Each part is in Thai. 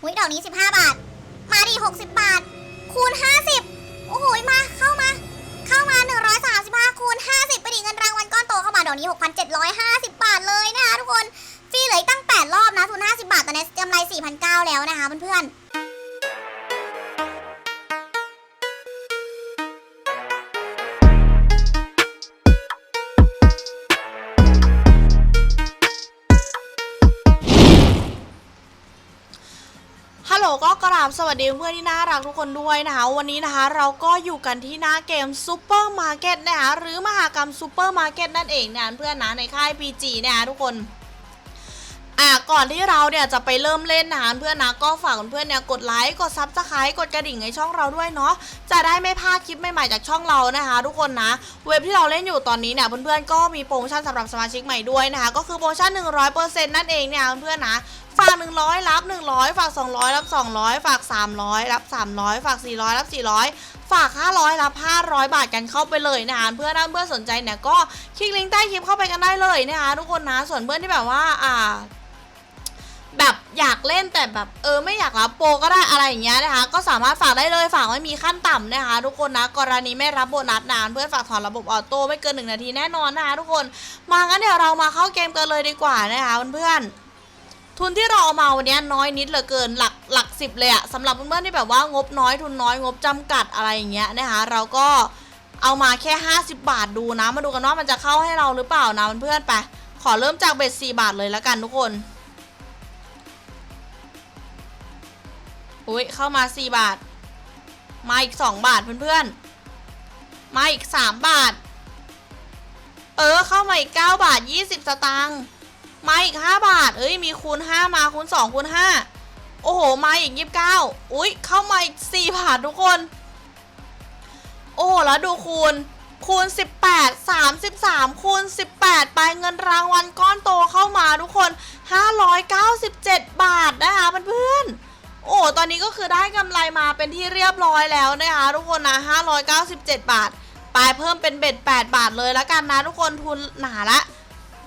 หุยดอกนี้ 15 บาท มาดิ60 บาท คูณ 50 โอ้โหมาเข้ามา เข้ามา 135 คูณ 50 ไปดิเงินรางวัลก้อนโตเข้ามาดอกนี้ 6,750 บาทเลยนะคะทุกคน ฟรีเหลือตั้ง 8 รอบนะทุน50 บาทตอนนี้กำไร4,900แล้วนะคะเพื่อนๆ ลโหลก็กราบสวัสดีเพื่อนที่น่ารักทุกคนด้วยนะคะวันนี้นะคะเราก็อยู่กันที่หน้าเกมซูเปอร์มาร์เก็ตนะคะหรือมหากรรมซูเปอร์มาร์เก็ตนั่นเองนะเพื่อนนะในค่าย PG นะคะทุกคนอะก่อนที่เราเนี่ยจะไปเริ่มเล่นนะคะเพื่อนนะก็ฝากเพื่อนเนี่ยกดไลค์กดซับสไครต์กดกระดิ่งในช่องเราด้วยเนาะจะได้ไม่พลาดคลิปใหม่ๆจากช่องเรานะคะ ทุกคนนะเว็บที่เราเล่นอยู่ตอนนี้เนี่ยเพื่อนๆก็มีโปรโมชั่นสำหรับสมาชิกใหม่ด้วยนะคะก็คือโปรโมชั่น100%นั่นเองเนี่ยเพื่อนๆนะาก100 รับ 100 ฝาก 200 รับ 200 ฝาก 300 รับ 300 ฝาก 400 รับ 400 ฝาก 500 รับ 500 บาทกันเข้าไปเลยนะคะเพื่อนเพื่อนสนใจเนี่ยก็คลิกลิงก์ใต้คลิปเข้าไปกันได้เลยนะคะทุกคนนะส่วนเพื่อนที่แบบว่าอ่าแบบอยากเล่นแต่แบบเออไม่อยากรับโปรก็ได้อะไรอย่างเงี้ยนะคะ ก็สามารถฝากได้เลยฝากไม่มีขั้นต่ำนะคะทุกคนนะกรณีไม่รับโบนัสนานเพื่อนฝากถอนระบบออโต้ไม่เกินหนึ่งนาทีแน่นอนนะคะทุกคนมางั้นเดี๋ยวเรามาเข้าเกมกันเลยดีกว่านะคะเพื่อนๆ ทุนที่เราเอามาวันนี้น้อยนิดเหลือเกินหลักหลักสิบเลยอะสำหรับเพื่อนๆที่แบบว่างบน้อยทุนน้อยงบจำกัดอะไรอย่างเงี้ยนะคะเราก็เอามาแค่ 50 บาทดูนะ มาดูกันว่ามันจะเข้าให้เราหรือเปล่านะเพื่อนๆไปขอเริ่มจากเบ็ด4บาทเลยแล้วกันทุกคนอุ้ยเข้ามา 4 บาท มาอีก 2 บาทเพื่อนๆมาอีก 3 บาท เออเข้ามาอีก 9 บาท 20 สตางค์ มาอีก 5 บาท เอ้ย มีคูณ 5 มาคูณ 2 คูณ 5 โอ้โห มาอีก 29 อุ้ยเข้ามาอีก 4 บาททุกคน โอ้โห แล้วดูคูณ คูณ 18 33 คูณ 18 ไปเงินรางวัลก้อนโตเข้ามาทุกคน 597 บาทนะคะเพื่อนๆ โอ้ ตอนนี้ก็คือได้กำไรมาเป็นที่เรียบร้อยแล้วนะคะทุกคนนะ 597 บาทไปเพิ่มเป็นเบ็ด 8 บาทเลยแล้วกันนะทุกคนทุนหนาละ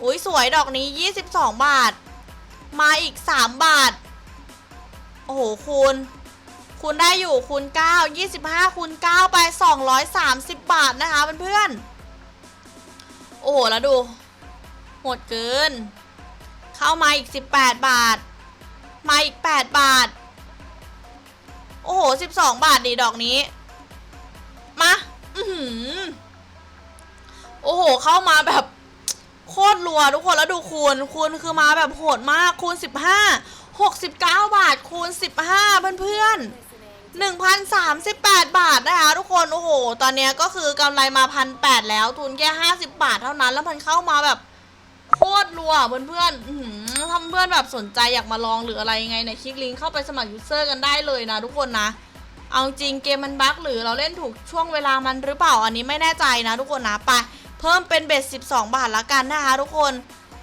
อุ้ยสวยดอกนี้ 22 บาท มาอีก 3 บาท โอ้โหคูณคูณได้อยู่คูณ9 25คูณ9ไป 230 บาทนะคะเพื่อนๆโอ้โห แล้วดูโหดเกิน เข้ามาอีก 18 บาท มาอีก 8 บาท โอ้โห 12 บาทดีดอกนี้ มา อือหือโอ้โห เข้ามาแบบ โคตรรัวทุกคนแล้วดูคูณคูณคือมาแบบโหดมากคูณ 15 69 บาทคูณ 15 เพื่อนๆ1,038 บาทนะคะทุกคน โอ้โห ตอนนี้ก็คือกำไรมาพันแแล้วทุนแค่50บาทเท่านั้นแล้วมันเข้ามาแบบโคตรรัวเพื่อนๆอื้อหือถ้าเพื่อนแบบสนใจอยากมาลองหรืออะไรยังไงเนี่ยคลิกลิงก์เข้าไปสมัครยูเซอร์กันได้เลยนะทุกคนนะ เอาจริงเกมมันบั๊กหรือเราเล่นถูกช่วงเวลามันหรือเปล่าอันนี้ไม่แน่ใจนะทุกคนนะไป เพิ่มเป็นเบ็ด12 บาทละกันนะคะทุกคน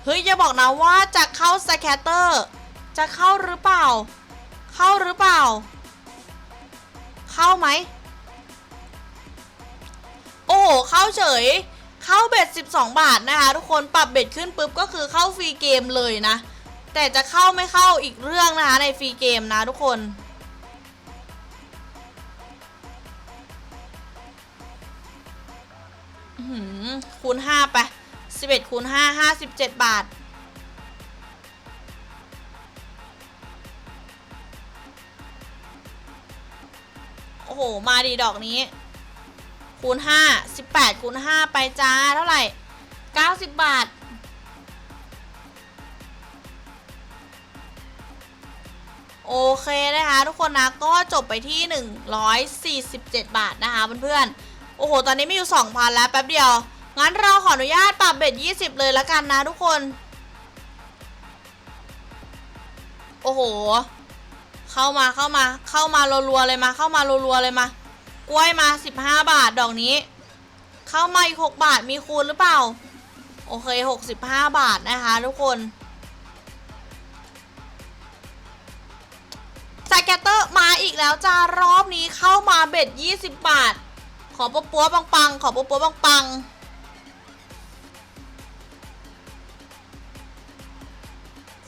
เฮ้ยอย่าบอกนะว่าจะเข้าสแคตเตอร์ จะเข้าหรือเปล่า เข้าหรือเปล่า เข้าไหม โอ้โห เข้าเฉย เข้าเบ็ด12 บาทนะคะทุกคน ปรับเบ็ดขึ้นปุ๊บก็คือเข้าฟรีเกมเลยนะ แต่จะเข้าไม่เข้าอีกเรื่องนะคะในฟรีเกมนะทุกคน อื้อหือคูณ5ไป11คูณ5 57บาท โอ้โห มาดีดอกนี้ คูณ5 18คูณ5ไปจ้า เท่าไหร่90บาทโอเคนะคะทุกคนนะก็จบไปที่ 147 บาทนะคะเพื่อนๆ โอ้โห ตอนนี้มีอยู่ 2,000 แล้วแป๊บเดียว งั้นเราขออนุญาตปรับเบ็ด 20 เลยละกันนะทุกคน โอ้โห เข้ามาเข้ามา เข้ามารัวๆเลยมา เข้ามารัวๆเลยมา กล้วยมา 15 บาทดอกนี้ เข้ามาอีก 6 บาทมีคูณหรือเปล่า โอเค 65 บาทนะคะทุกคนสแกตเตอร์มาอีกแล้วจ้ารอบนี้เข้ามาเบ็ด 20 บาท ขอปัวปัวปังปังขอปัวปัวปังปัง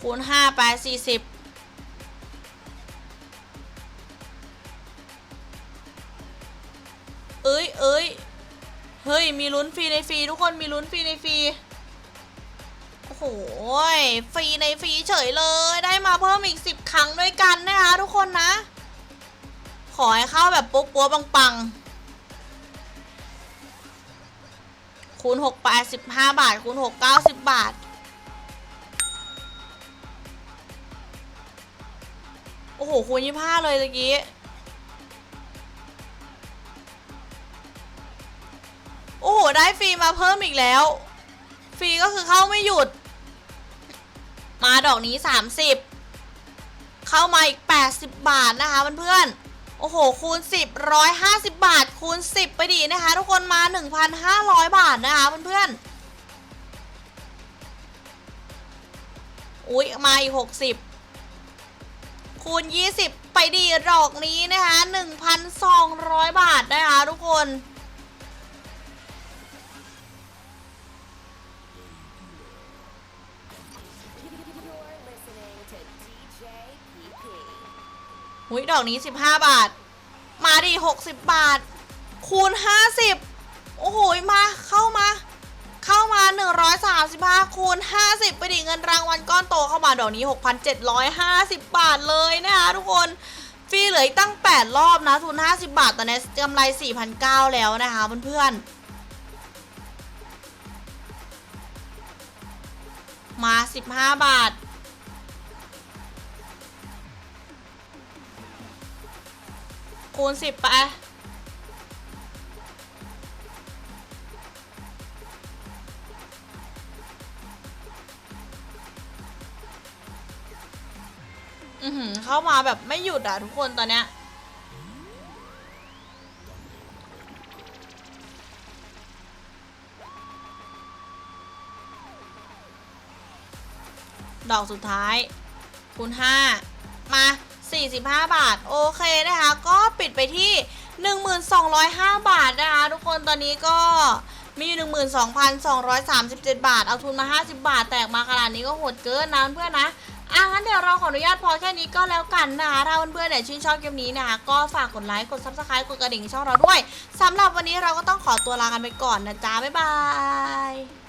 คูณห้าไปสี่สิบเอ้ยเอ้ยเฮ้ย มีลุ้นฟรีในฟรีทุกคนมีลุ้นฟรีในฟรีโอ้โหฟรีในฟรีเฉยเลย ได้มาเพิ่มอีกสิบครั้งด้วยกันนะคะทุกคนนะ ขอให้เข้าแบบปุ๊บปัวปังปัง คูณหกแปดสิบห้าบาท คูณหกเก้าสิบบาท โอ้โห คูณยี่ห้าเลยตะกี้โอ้โห ได้ฟรีมาเพิ่มอีกแล้ว ฟรีก็คือเข้าไม่หยุด มาดอกนี้ 30 เข้ามาอีก 80 บาทนะคะเพื่อนๆโอ้โห คูณ 10 150 บาท คูณ 10 ไปดีนะคะ ทุกคนมา 1,500 บาทนะคะเพื่อนๆอุ๊ย มาอีก 60 คูณ 20 ไปดีดอกนี้นะคะ 1,200 บาทนะคะทุกคน You're listening to DJ PP. หุยดอกนี้ 15 บาท มาดิ 60 บาท คูณ 50 โอ้โห มาเข้ามา เข้ามา 135 คูณ 50 ไปดิเงินรางวัลก้อนโตเข้ามาดอกนี้ 6,750 บาทเลยนะคะทุกคนฟรีเหลืออีกตั้ง 8 รอบนะทุน50 บาทตอนนี้กำไร 4,900 แล้วนะคะเพื่อนๆ มา 15 บาท คูณ 10 ไป อือหือเข้ามาแบบไม่หยุดอะทุกคนตอนเนี้ยดอกสุดท้ายคูณ5 มา 45 บาท โอเคนะคะ ก็ปิดไปที่ 1205 บาทนะคะ ทุกคนตอนนี้ก็มีอยู่12,237 บาท เอาทุนมา 50 บาท แตกมาขนาดนี้ก็โหดเกินนะเพื่อนนะ อะงั้นเดี๋ยวเราขออนุญาตพอแค่นี้ก็แล้วกันนะคะถ้าเพื่อนๆเนี่ยชื่นชอบเกมนี้นะคะก็ฝากกดไลค์กด subscribe กดกระดิ่งช่องเราด้วยสำหรับวันนี้เราก็ต้องขอตัวลากันไปก่อนนะจ๊ะบ๊ายบาย